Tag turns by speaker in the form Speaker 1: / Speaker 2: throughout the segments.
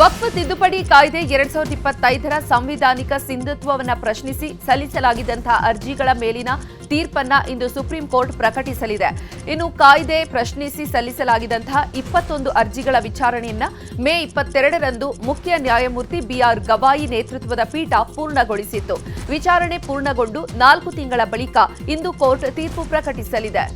Speaker 1: ವಕ್ಫ್ ತಿದ್ದುಪಡಿ ಕಾಯ್ದೆ ಎರಡ್ ಸಾವಿರದ ಇಪ್ಪತ್ತೈದರ ಸಂವಿಧಾನಿಕ ಸಿಂಧುತ್ವವನ್ನು ಪ್ರಶ್ನಿಸಿ ಸಲ್ಲಿಸಲಾಗಿದ್ದಂತಹ ಅರ್ಜಿಗಳ ಮೇಲಿನ ತೀರ್ಪನ್ನ ಇಂದು ಸುಪ್ರೀಂ ಕೋರ್ಟ್ ಪ್ರಕಟಿಸಲಿದೆ. ಇನ್ನು ಕಾಯ್ದೆ ಪ್ರಶ್ನಿಸಿ ಸಲ್ಲಿಸಲಾಗಿದ್ದಂತಹ ಇಪ್ಪತ್ತೊಂದು ಅರ್ಜಿಗಳ ವಿಚಾರಣೆಯನ್ನ ಮೇ ಇಪ್ಪತ್ತೆರಡರಂದು ಮುಖ್ಯ ನ್ಯಾಯಮೂರ್ತಿ ಬಿಆರ್ ಗವಾಯಿ ನೇತೃತ್ವದ ಪೀಠ ಪೂರ್ಣಗೊಳಿಸಿತ್ತು. ವಿಚಾರಣೆ ಪೂರ್ಣಗೊಂಡು ನಾಲ್ಕು ತಿಂಗಳ ಬಳಿಕ ಇಂದು ಕೋರ್ಟ್ ತೀರ್ಪು ಪ್ರಕಟಿಸಲಿದೆ.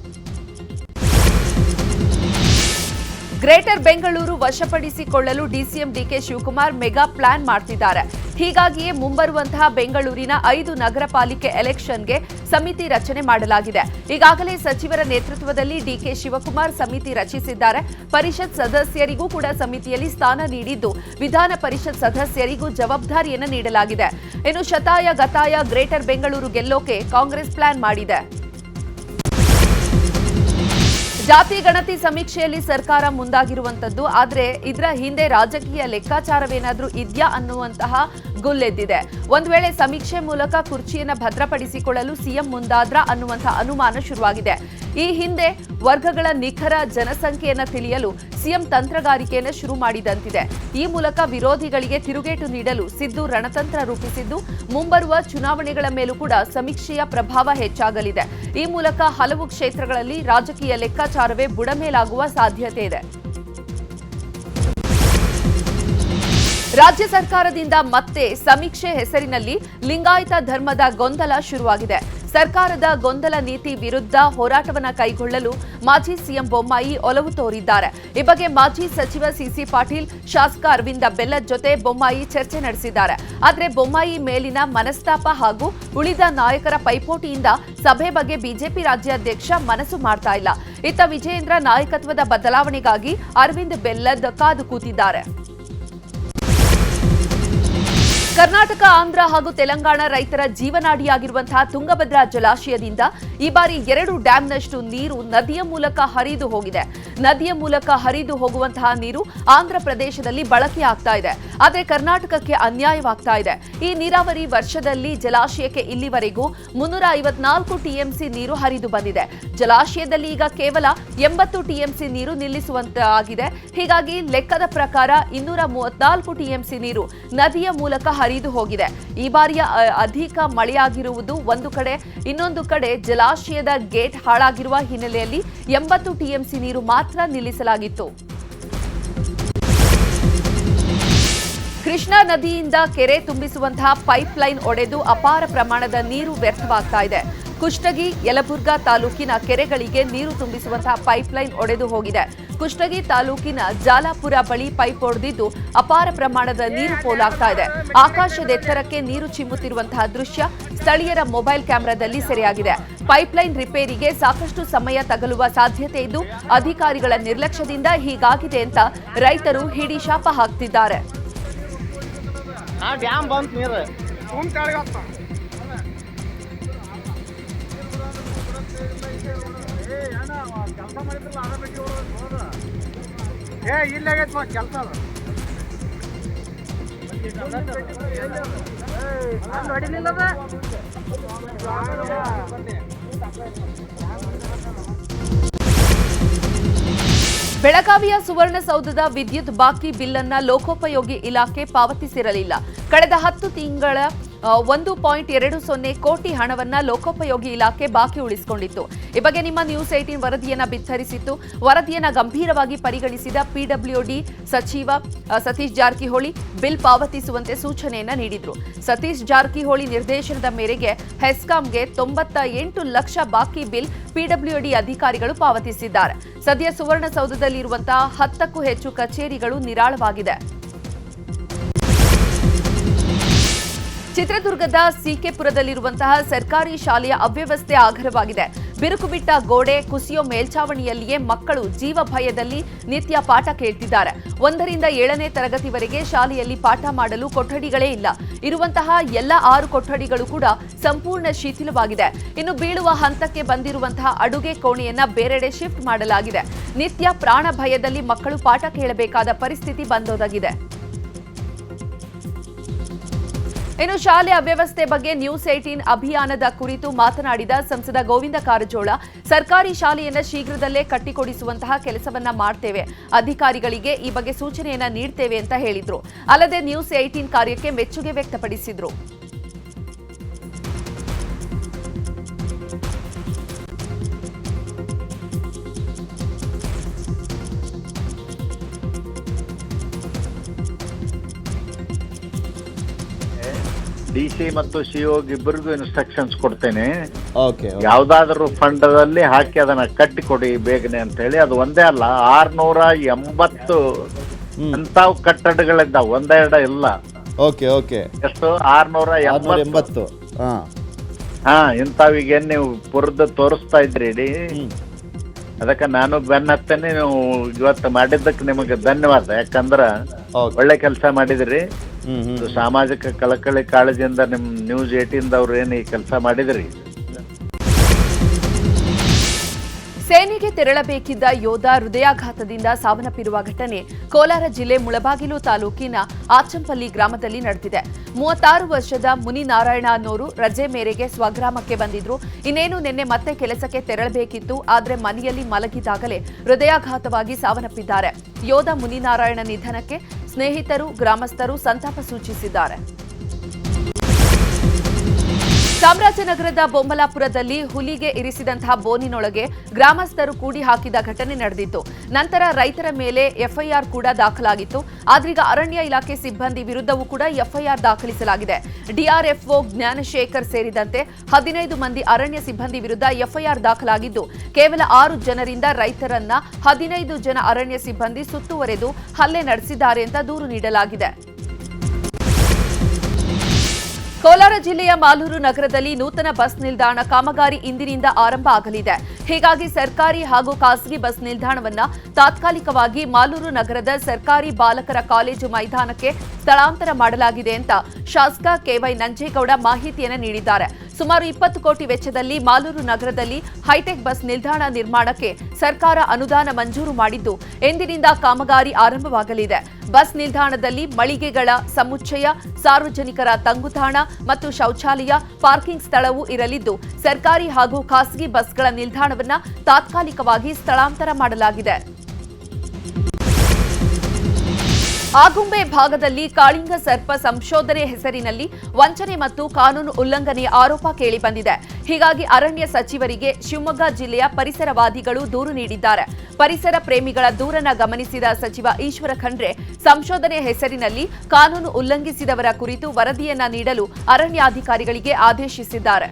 Speaker 1: Greater Bengaluru ವಶಪಡಿಸಿಕೊಳ್ಳಲು DCM DK Shivakumar mega plan ಮಾಡ್ತಿದ್ದಾರೆ. ಹೀಗಾಗಿಯೇ ಮುಂಬರುವಂತಹ ಬೆಂಗಳೂರಿನ ಐದು ನಗರ ಪಾಲಿಕೆ ಎಲೆಕ್ಷನ್ಗೆ ಸಮಿತಿ ರಚನೆ ಮಾಡಲಾಗಿದೆ. ಈಗಾಗಲೇ ಸಚಿವರ ನೇತೃತ್ವದಲ್ಲಿ ಡಿಕೆ ಶಿವಕುಮಾರ್ ಸಮಿತಿ ರಚಿಸಿದ್ದಾರೆ. ಪರಿಷತ್ ಸದಸ್ಯರಿಗೂ ಕೂಡ ಸಮಿತಿಯಲ್ಲಿ ಸ್ಥಾನ ನೀಡಿದ್ದು ವಿಧಾನ ಪರಿಷತ್ ಸದಸ್ಯರಿಗೂ ಜವಾಬ್ದಾರಿಯನ್ನು ನೀಡಲಾಗಿದೆ. ಇನ್ನು ಶತಾಯ ಗತಾಯ ಗ್ರೇಟರ್ ಬೆಂಗಳೂರು ಗೆಲ್ಲೋಕೆ ಕಾಂಗ್ರೆಸ್ ಪ್ಲಾನ್ ಮಾಡಿದೆ. ಜಾತಿ ಗಣತಿ ಸಮೀಕ್ಷೆಯಲ್ಲಿ ಸರ್ಕಾರ ಮುಂದಾಗಿರುವಂತದ್ದು, ಆದ್ರೆ ಇದರ ಹಿಂದೆ ರಾಜಕೀಯ ಲೆಕ್ಕಾಚಾರವೇನಾದ್ರೂ ಇದೆಯಾ ಅನ್ನುವಂತಹ ಗುಲ್ಲೆದ್ದಿದೆ. ಒಂದ್ ವೇಳೆ ಸಮೀಕ್ಷೆ ಮೂಲಕ ಕುರ್ಚಿಯನ್ನು ಭದ್ರಪಡಿಸಿಕೊಳ್ಳಲು ಸಿಎಂ ಮುಂದಾದ್ರ ಅನ್ನುವಂತಹ ಅನುಮಾನ ಶುರುವಾಗಿದೆ. ಈ ಹಿಂದೆ ವರ್ಗಗಳ ನಿಖರ ಜನಸಂಖ್ಯೆಯನ್ನು ತಿಳಿಯಲು ಸಿಎಂ ತಂತ್ರಗಾರಿಕೆಯನ್ನು ಶುರು ಮಾಡಿದಂತಿದೆ. ಈ ಮೂಲಕ ವಿರೋಧಿಗಳಿಗೆ ತಿರುಗೇಟು ನೀಡಲು ಸಿದ್ದು ರಣತಂತ್ರ ರೂಪಿಸಿದ್ದು, ಮುಂಬರುವ ಚುನಾವಣೆಗಳ ಮೇಲೂ ಕೂಡ ಸಮೀಕ್ಷೆಯ ಪ್ರಭಾವ ಹೆಚ್ಚಾಗಲಿದೆ. ಈ ಮೂಲಕ ಹಲವು ಕ್ಷೇತ್ರಗಳಲ್ಲಿ ರಾಜಕೀಯ ಲೆಕ್ಕಾಚಾರವೇ ಬುಡಮೇಲಾಗುವ ಸಾಧ್ಯತೆ ಇದೆ. ರಾಜ್ಯ ಸರ್ಕಾರದಿಂದ ಮತ್ತೆ ಸಮೀಕ್ಷೆ ಹೆಸರಿನಲ್ಲಿ ಲಿಂಗಾಯತ ಧರ್ಮದ ಗೊಂದಲ ಶುರುವಾಗಿದೆ. ಸರ್ಕಾರದ ಗೊಂದಲ ನೀತಿ ವಿರುದ್ಧ ಹೋರಾಟವನ್ನ ಕೈಗೊಳ್ಳಲು ಮಾಜಿ ಸಿಎಂ ಬೊಮ್ಮಾಯಿ ಒಲವು ತೋರಿದ್ದಾರೆ. ಈ ಬಗ್ಗೆ ಮಾಜಿ ಸಚಿವ ಸಿಸಿ ಪಾಟೀಲ್, ಶಾಸಕ ಅರವಿಂದ ಬೆಲ್ಲದ್ ಜೊತೆ ಬೊಮ್ಮಾಯಿ ಚರ್ಚೆ ನಡೆಸಿದ್ದಾರೆ. ಆದರೆ ಬೊಮ್ಮಾಯಿ ಮೇಲಿನ ಮನಸ್ತಾಪ ಹಾಗೂ ಉಳಿದ ನಾಯಕರ ಪೈಪೋಟಿಯಿಂದ ಸಭೆ ಬಗ್ಗೆ ಬಿಜೆಪಿ ರಾಜ್ಯಾಧ್ಯಕ್ಷ ಮನಸ್ಸು ಮಾಡ್ತಾ ಇಲ್ಲ. ಇತ್ತ ವಿಜಯೇಂದ್ರ ನಾಯಕತ್ವದ ಬದಲಾವಣೆಗಾಗಿ ಅರವಿಂದ್ ಬೆಲ್ಲದ್ ಕಾದು ಕೂತಿದ್ದಾರೆ. ಕರ್ನಾಟಕ, ಆಂಧ್ರ ಹಾಗೂ ತೆಲಂಗಾಣ ರೈತರ ಜೀವನಾಡಿಯಾಗಿರುವಂತಹ ತುಂಗಭದ್ರಾ ಜಲಾಶಯದಿಂದ ಈ ಬಾರಿ ಎರಡು ಡ್ಯಾಂನಷ್ಟು ನೀರು ನದಿಯ ಮೂಲಕ ಹರಿದು ಹೋಗಿದೆ. ನದಿಯ ಮೂಲಕ ಹರಿದು ಹೋಗುವಂತಹ ನೀರು ಆಂಧ್ರ ಪ್ರದೇಶದಲ್ಲಿ ಬಳಕೆ ಆಗ್ತಾ ಇದೆ. ಆದರೆ ಕರ್ನಾಟಕಕ್ಕೆ ಅನ್ಯಾಯವಾಗ್ತಾ ಇದೆ. ಈ ನೀರಾವರಿ ವರ್ಷದಲ್ಲಿ ಜಲಾಶಯಕ್ಕೆ ಇಲ್ಲಿವರೆಗೂ ಮುನ್ನೂರ ಐವತ್ನಾಲ್ಕು ಟಿಎಂಸಿ ನೀರು ಹರಿದು ಬಂದಿದೆ. ಜಲಾಶಯದಲ್ಲಿ ಈಗ ಕೇವಲ ಎಂಬತ್ತು ಟಿಎಂಸಿ ನೀರು ನಿಲ್ಲಿಸುವಂತಾಗಿದೆ. ಹೀಗಾಗಿ ಲೆಕ್ಕದ ಪ್ರಕಾರ ಇನ್ನೂರ ಮೂವತ್ನಾಲ್ಕು ಟಿಎಂಸಿ ನೀರು ನದಿಯ ಮೂಲಕ ಹರಿದು ಹೋಗಿದೆ. ಈ ಬಾರಿಯ ಅಧಿಕ ಮಳೆಯಾಗಿರುವುದು ಒಂದು ಕಡೆ, ಇನ್ನೊಂದು ಕಡೆ ಜಲಾಶಯದ ಗೇಟ್ ಹಾಳಾಗಿರುವ ಹಿನ್ನೆಲೆಯಲ್ಲಿ ಎಂಬತ್ತು ಟಿಎಂಸಿ ನೀರು ಮಾತ್ರ ನಿಲ್ಲಿಸಲಾಗಿತ್ತು. ಕೃಷ್ಣಾ ನದಿಯಿಂದ ಕೆರೆ ತುಂಬಿಸುವಂತಹ ಪೈಪ್ ಲೈನ್ ಒಡೆದು ಅಪಾರ ಪ್ರಮಾಣದ ನೀರು ವ್ಯರ್ಥವಾಗ್ತಾ ಇದೆ. ಕುಷ್ಟಗಿ ಯಲಬುರ್ಗಾ ತಾಲೂಕಿನ ಕೆರೆಗಳಿಗೆ ನೀರು ತುಂಬಿಸುವಂತಹ ಪೈಪ್ ಲೈನ್ ಒಡೆದು ಹೋಗಿದೆ. ಕುಷ್ಟಗಿ ತಾಲೂಕಿನ ಜಾಲಾಪುರ ಬಳಿ ಪೈಪ್ ಒಡೆದಿದ್ದು ಅಪಾರ ಪ್ರಮಾಣದ ನೀರು ಪೋಲಾಗ್ತಾ ಇದೆ. ಆಕಾಶದೆತ್ತರಕ್ಕೆ ನೀರು ಚಿಮ್ಮುತ್ತಿರುವಂತಹ ದೃಶ್ಯ ಸ್ಥಳೀಯರ ಮೊಬೈಲ್ ಕ್ಯಾಮೆರಾದಲ್ಲಿ ಸೆರೆಯಾಗಿದೆ. ಪೈಪ್ಲೈನ್ ರಿಪೇರಿಗೆ ಸಾಕಷ್ಟು ಸಮಯ ತಗಲುವ ಸಾಧ್ಯತೆ ಇದ್ದು, ಅಧಿಕಾರಿಗಳ ನಿರ್ಲಕ್ಷ್ಯದಿಂದ ಹೀಗಾಗಿದೆ ಅಂತ ರೈತರು ಹಿಡಿಶಾಪ ಹಾಕ್ತಿದ್ದಾರೆ.
Speaker 2: ಆ ಡ್ಯಾಮ್ ಬಂತ ನೀರು.
Speaker 3: ಏ ಇಲ್ಲಾಗೈತೆ ಕೆಲಸ ಅದು. ಹೊಡಿಲಿಲ್ಲದ
Speaker 1: ಬೆಳಗಾವಿಯ ಸುವರ್ಣಸೌಧದ ವಿದ್ಯುತ್ ಬಾಕಿ ಬಿಲ್ ಅನ್ನ ಲೋಕೋಪಯೋಗಿ ಇಲಾಖೆ ಪಾವತಿಸಿರಲಿಲ್ಲ. ಕಳೆದ ಹತ್ತು ತಿಂಗಳ ಒಂದು ಪಾಯಿಂಟ್ ಎರಡು ಸೊನ್ನೆ ಕೋಟಿ ಹಣವನ್ನ ಲೋಕೋಪಯೋಗಿ ಇಲಾಖೆ ಬಾಕಿ ಉಳಿಸಿಕೊಂಡಿತ್ತು. ಈ ಬಗ್ಗೆ ನಿಮ್ಮ ನ್ಯೂಸ್ ಏಟೀನ್ ವರದಿಯನ್ನ ಬಿತ್ತರಿಸಿತ್ತು. ವರದಿಯನ್ನ ಗಂಭೀರವಾಗಿ ಪರಿಗಣಿಸಿದ ಪಿಡಬ್ಲ್ಯೂಡಿ ಸಚಿವ ಸತೀಶ್ ಜಾರಕಿಹೊಳಿ ಬಿಲ್ ಪಾವತಿಸುವಂತೆ ಸೂಚನೆಯನ್ನ ನೀಡಿದ್ರು. ಸತೀಶ್ ಜಾರಕಿಹೊಳಿ ನಿರ್ದೇಶನದ ಮೇರೆಗೆ ಹೆಸ್ಕಾಂಗೆ ತೊಂಬತ್ತ ಎಂಟು ಲಕ್ಷ ಬಾಕಿ ಬಿಲ್ ಪಿಡಬ್ಲ್ಯೂಡಿ ಅಧಿಕಾರಿಗಳು ಪಾವತಿಸಿದ್ದಾರೆ. ಸದ್ಯ ಸುವರ್ಣಸೌಧದಲ್ಲಿರುವಂತಹ ಹತ್ತಕ್ಕೂ ಹೆಚ್ಚು ಕಚೇರಿಗಳು ನಿರಾಳವಾಗಿದೆ ಚಿತ್ರದುರ್ಗದ ಸಿಕೆಪುರದಲ್ಲಿರುವಂತಹ ಸರ್ಕಾರಿ ಶಾಲೆಯ ಅವ್ಯವಸ್ಥೆ ಆಗರವಾಗಿದೆ. ಬಿರುಕು ಬಿಟ್ಟ ಗೋಡೆ, ಕುಸಿಯೋ ಮೇಲ್ಛಾವಣಿಯಲ್ಲಿಯೇ ಮಕ್ಕಳು ಜೀವ ಭಯದಲ್ಲಿ ನಿತ್ಯ ಪಾಠ ಕೇಳ್ತಿದ್ದಾರೆ. ಒಂದರಿಂದ ಏಳನೇ ತರಗತಿವರೆಗೆ ಶಾಲೆಯಲ್ಲಿ ಪಾಠ ಮಾಡಲು ಕೊಠಡಿಗಳೇ ಇಲ್ಲ. ಇರುವಂತಹ ಎಲ್ಲ ಆರು ಕೊಠಡಿಗಳು ಕೂಡ ಸಂಪೂರ್ಣ ಶಿಥಿಲವಾಗಿದೆ. ಇನ್ನು ಬೀಳುವ ಹಂತಕ್ಕೆ ಬಂದಿರುವಂತಹ ಅಡುಗೆ ಕೋಣೆಯನ್ನ ಬೇರೆಡೆ ಶಿಫ್ಟ್ ಮಾಡಲಾಗಿದೆ. ನಿತ್ಯ ಪ್ರಾಣ ಭಯದಲ್ಲಿ ಮಕ್ಕಳು ಪಾಠ ಕೇಳಬೇಕಾದ ಪರಿಸ್ಥಿತಿ ಬಂದೊದಗಿದೆ. ಇನ್ನು ಶಾಲೆ ಅವ್ಯವಸ್ಥೆ ಬಗ್ಗೆ ನ್ಯೂಸ್ ಏಟೀನ್ ಅಭಿಯಾನದ ಕುರಿತು ಮಾತನಾಡಿದ ಸಂಸದ ಗೋವಿಂದ ಕಾರಜೋಳ, ಸರ್ಕಾರಿ ಶಾಲೆಯನ್ನ ಶೀಘ್ರದಲ್ಲೇ ಕಟ್ಟಿಕೊಡಿಸುವಂತಹ ಕೆಲಸವನ್ನ ಮಾಡ್ತೇವೆ. ಅಧಿಕಾರಿಗಳಿಗೆ ಈ ಬಗ್ಗೆ ಸೂಚನೆಯನ್ನ ನೀಡ್ತೇವೆ ಅಂತ ಹೇಳಿದ್ರು. ಅಲ್ಲದೆ ನ್ಯೂಸ್ ಏಟೀನ್ ಕಾರ್ಯಕ್ಕೆ ಮೆಚ್ಚುಗೆ ವ್ಯಕ್ತಪಡಿಸಿದ್ರು.
Speaker 4: ಡಿ ಸಿ ಮತ್ತು ಸಿ ಇಬ್ಬರಿಗೂ ಇನ್ಸ್ಟ್ರಕ್ಷನ್ಸ್ ಕೊಡ್ತೇನೆ.
Speaker 5: ಓಕೆ
Speaker 4: ಯಾವ್ದಾದ್ರು ಫಂಡ್ ಅಲ್ಲಿ ಹಾಕಿ ಅದನ್ನ ಕಟ್ಟಿ ಕೊಡಿ ಬೇಗನೆ ಅಂತ ಹೇಳಿ ಅದು ಒಂದೇ ಅಲ್ಲ ಆರ್ನೂರ ಎಂಬತ್ತು ಅಂತಾವ್ ಕಟ್ಟಡಗಳಿದ್ದಾವ. ಒಂದೆರಡ ಇಲ್ಲ.
Speaker 5: ಓಕೆ ಓಕೆ
Speaker 4: ಎಷ್ಟು? ಆರ್ನೂರ ಎಂಬತ್ತು.
Speaker 5: ಹಾ.
Speaker 4: ಇಂಥವಿಗೇನ್ ನೀವು ಪುರ್ದು ತೋರಿಸ್ತಾ ಇದ್ರಿ ಇಡೀ. ಅದಕ್ಕೆ ನಾನು ಬೆನ್ನ ಹತ್ತೇನೆ. ನೀವು ಇವತ್ತು ಮಾಡಿದ್ದಕ್ಕೆ ನಿಮಗೆ ಧನ್ಯವಾದ. ಯಾಕಂದ್ರ ಒಳ್ಳೆ ಕೆಲಸ ಮಾಡಿದ್ರಿ. ಸಾಮಾಜಿಕ ಕಳಕಳಿ ಕಾಳಜಿಯಿಂದ ನಿಮ್ ನ್ಯೂಸ್ ಏಟಿಂದವ್ರು ಏನು ಈ ಕೆಲಸ ಮಾಡಿದ್ರಿ?
Speaker 1: ಸೇನೆಗೆ ತೆರಳಬೇಕಿದ್ದ ಯೋಧ ಹೃದಯಾಘಾತದಿಂದ ಸಾವನ್ನಪ್ಪಿರುವ ಘಟನೆ ಕೋಲಾರ ಜಿಲ್ಲೆ ಮುಳಬಾಗಿಲು ತಾಲೂಕಿನ ಆಚಂಪಲ್ಲಿ ಗ್ರಾಮದಲ್ಲಿ ನಡೆದಿದೆ. ಮೂವತ್ತಾರು ವರ್ಷದ ಮುನಿ ನಾರಾಯಣ ಅನ್ನೋರು ರಜೆ ಮೇರೆಗೆ ಸ್ವಗ್ರಾಮಕ್ಕೆ ಬಂದಿದ್ರು. ಇನ್ನೇನು ನಿನ್ನೆ ಮತ್ತೆ ಕೆಲಸಕ್ಕೆ ತೆರಳಬೇಕಿತ್ತು ಆದರೆ ಮನೆಯಲ್ಲಿ ಮಲಗಿದಾಗಲೇ ಹೃದಯಾಘಾತವಾಗಿ ಸಾವನ್ನಪ್ಪಿದ್ದಾರೆ. ಯೋಧ ಮುನಿನಾರಾಯಣ ನಿಧನಕ್ಕೆ ಸ್ನೇಹಿತರು ಗ್ರಾಮಸ್ಥರು ಸಂತಾಪ ಸೂಚಿಸಿದ್ದಾರೆ. ಚಾಮರಾಜನಗರದ ಬೊಮ್ಮಲಾಪುರದಲ್ಲಿ ಹುಲಿಗೆ ಇರಿಸಿದಂತಹ ಬೋನಿನೊಳಗೆ ಗ್ರಾಮಸ್ಥರು ಕೂಡಿ ಹಾಕಿದ ಘಟನೆ ನಡೆದಿತ್ತು. ನಂತರ ರೈತರ ಮೇಲೆ ಎಫ್ಐಆರ್ ಕೂಡ ದಾಖಲಾಗಿತ್ತು. ಆದ್ರೀಗ ಅರಣ್ಯ ಇಲಾಖೆ ಸಿಬ್ಬಂದಿ ವಿರುದ್ಧವೂ ಕೂಡ ಎಫ್ಐಆರ್ ದಾಖಲಿಸಲಾಗಿದೆ. ಡಿಆರ್ಎಫ್ಒ ಜ್ಞಾನಶೇಖರ್ ಸೇರಿದಂತೆ ಹದಿನೈದು ಮಂದಿ ಅರಣ್ಯ ಸಿಬ್ಬಂದಿ ವಿರುದ್ಧ ಎಫ್ಐಆರ್ ದಾಖಲಾಗಿದ್ದು, ಕೇವಲ ಆರು ಜನರಿಂದ ರೈತರನ್ನ ಹದಿನೈದು ಜನ ಅರಣ್ಯ ಸಿಬ್ಬಂದಿ ಸುತ್ತುವರೆದು ಹಲ್ಲೆ ನಡೆಸಿದ್ದಾರೆ ಅಂತ ದೂರು ನೀಡಲಾಗಿದೆ. ಕೋಲಾರ ಜಿಲ್ಲೆಯ ಮಾಲೂರು ನಗರದಲ್ಲಿ ನೂತನ ಬಸ್ ನಿಲ್ದಾಣ ಕಾಮಗಾರಿ ಇಂದಿನಿಂದ ಆರಂಭ ಆಗಲಿದೆ. ಹೀಗಾಗಿ ಸರ್ಕಾರಿ ಹಾಗೂ ಖಾಸಗಿ ಬಸ್ ನಿಲ್ದಾಣವನ್ನ ತಾತ್ಕಾಲಿಕವಾಗಿ ಮಾಲೂರು ನಗರದ ಸರ್ಕಾರಿ ಬಾಲಕರ ಕಾಲೇಜು ಮೈದಾನಕ್ಕೆ ಸ್ಥಳಾಂತರ ಮಾಡಲಾಗಿದೆ ಅಂತ ಶಾಸಕ ಕೆವೈ ನಂಜೇಗೌಡ ಮಾಹಿತಿಯನ್ನು ನೀಡಿದ್ದಾರೆ. ಸುಮಾರು ಇಪ್ಪತ್ತು ಕೋಟಿ ವೆಚ್ಚದಲ್ಲಿ ಮಾಲೂರು ನಗರದಲ್ಲಿ ಹೈಟೆಕ್ ಬಸ್ ನಿಲ್ದಾಣ ನಿರ್ಮಾಣಕ್ಕೆ ಸರ್ಕಾರ ಅನುದಾನ ಮಂಜೂರು ಮಾಡಿದ್ದು, ಎಂದಿನಿಂದ ಕಾಮಗಾರಿ ಆರಂಭವಾಗಲಿದೆ. ಬಸ್ ನಿಲ್ದಾಣದಲ್ಲಿ ಮಳಿಗೆಗಳ ಸಮುಚ್ಚಯ, ಸಾರ್ವಜನಿಕರ ತಂಗುತಾಣ ಮತ್ತು ಶೌಚಾಲಯ, ಪಾರ್ಕಿಂಗ್ ಸ್ಥಳವೂ ಇರಲಿದ್ದು, ಸರ್ಕಾರಿ ಹಾಗೂ ಖಾಸಗಿ ಬಸ್ಗಳ ನಿಲ್ದಾಣವನ್ನು ತಾತ್ಕಾಲಿಕವಾಗಿ ಸ್ಥಳಾಂತರ ಮಾಡಲಾಗಿದೆ. ಆಗುಂಬೆ ಭಾಗದಲ್ಲಿ ಕಾಳಿಂಗ ಸರ್ಪ ಸಂಶೋಧನೆ ಹೆಸರಿನಲ್ಲಿ ವಂಚನೆ ಮತ್ತು ಕಾನೂನು ಉಲ್ಲಂಘನೆ ಆರೋಪ ಕೇಳಿಬಂದಿದೆ. ಹೀಗಾಗಿ ಅರಣ್ಯ ಸಚಿವರಿಗೆ ಶಿವಮೊಗ್ಗ ಜಿಲ್ಲೆಯ ಪರಿಸರವಾದಿಗಳು ದೂರು ನೀಡಿದ್ದಾರೆ. ಪರಿಸರ ಪ್ರೇಮಿಗಳ ದೂರನ ಗಮನಿಸಿದ ಸಚಿವ ಈಶ್ವರ ಖಂಡ್ರೆ, ಸಂಶೋಧನೆ ಹೆಸರಿನಲ್ಲಿ ಕಾನೂನು ಉಲ್ಲಂಘಿಸಿದವರ ಕುರಿತು ವರದಿಯನ್ನ ನೀಡಲು ಅರಣ್ಯಾಧಿಕಾರಿಗಳಿಗೆ ಆದೇಶಿಸಿದ್ದಾರೆ.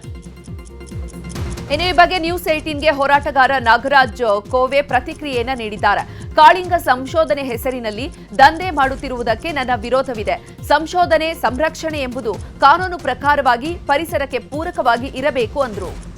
Speaker 1: ಇನ್ನು ಈ ಬಗ್ಗೆ ನ್ಯೂಸ್ ಏಟೀನ್ಗೆ ಹೋರಾಟಗಾರ ನಾಗರಾಜ್ ಕೋವೆ ಪ್ರತಿಕ್ರಿಯೆಯನ್ನ ನೀಡಿದ್ದಾರೆ. ಕಾಳಿಂಗ ಸಂಶೋಧನೆ ಹೆಸರಿನಲ್ಲಿ ದಂಧೆ ಮಾಡುತ್ತಿರುವುದಕ್ಕೆ ನನ್ನ ವಿರೋಧವಿದೆ. ಸಂಶೋಧನೆ, ಸಂರಕ್ಷಣೆ ಎಂಬುದು ಕಾನೂನು ಪ್ರಕಾರವಾಗಿ ಪರಿಸರಕ್ಕೆ ಪೂರಕವಾಗಿ ಇರಬೇಕು ಅಂದ್ರು.